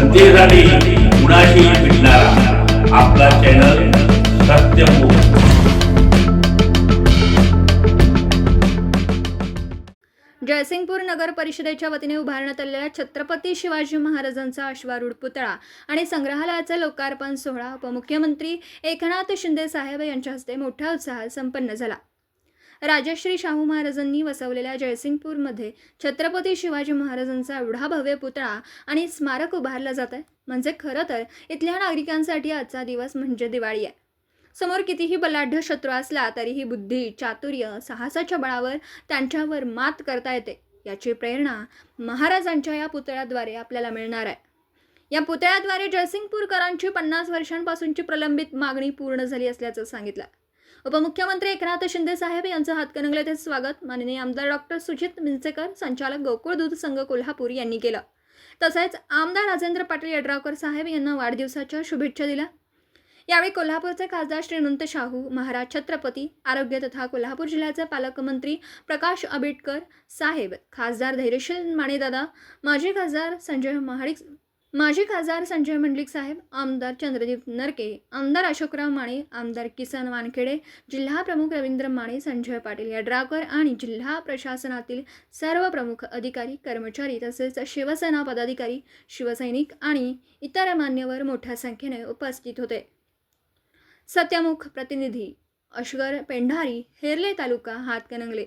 जनतेसाठी कुणाशी भेटणारा. आपला चॅनल सत्यमुख जयसिंगपूर नगर परिषदेच्या वतीने उभारण्यात आलेल्या छत्रपती शिवाजी महाराजांचा अश्वारूढ पुतळा आणि संग्रहालयाचा लोकार्पण सोहळा उपमुख्यमंत्री एकनाथ शिंदे साहेब यांच्या हस्ते मोठ्या उत्साहात संपन्न झाला. राजश्री शाहू महाराजांनी वसवलेल्या जयसिंगपूरमध्ये छत्रपती शिवाजी महाराजांचा एवढा भव्य पुतळा आणि स्मारक उभारलं जात आहे. म्हणजे खरं तर इथल्या नागरिकांसाठी आजचा दिवस म्हणजे दिवाळी आहे. समोर कितीही बलाढ्य शत्रू असला तरीही बुद्धी चातुर्य साहसाच्या बळावर त्यांच्यावर मात करता येते. याची प्रेरणा महाराजांच्या या पुतळ्याद्वारे आपल्याला मिळणार आहे. या पुतळ्याद्वारे जयसिंगपूरकरांची पन्नास वर्षांपासूनची प्रलंबित मागणी पूर्ण झाली असल्याचं सांगितलं. उपमुख्यमंत्री एकनाथ शिंदे साहेब यांचं हातकणंगले ते स्वागत. माननीय आमदार डॉक्टर सुजित मिंचेकर संचालक गोकुळ दूध संघ कोल्हापूर यांनी केलं. तसेच आमदार राजेंद्र पाटील यड्रावकर साहेब यांना वाढदिवसाच्या शुभेच्छा दिल्या. यावेळी कोल्हापूरचे खासदार श्रीनंत शाहू महाराज छत्रपती आरोग्य तथा कोल्हापूर जिल्ह्याचे पालकमंत्री प्रकाश आंबेडकर साहेब खासदार धैर्यशील माणेदादा माजी खासदार संजय महाडिक माजी खासदार संजय मंडलिक साहेब आमदार चंद्रदीप नरके आमदार अशोकराव माने आमदार किसन वानखेडे जिल्हा प्रमुख रवींद्र माने संजय पाटील यड्रावकर आणि जिल्हा प्रशासनातील सर्व प्रमुख अधिकारी कर्मचारी तसेच शिवसेना पदाधिकारी शिवसैनिक आणि इतर मान्यवर मोठ्या संख्येने उपस्थित होते. सत्यमुख प्रतिनिधी अश्वर पेंढारी हेरले तालुका हातकणंगले.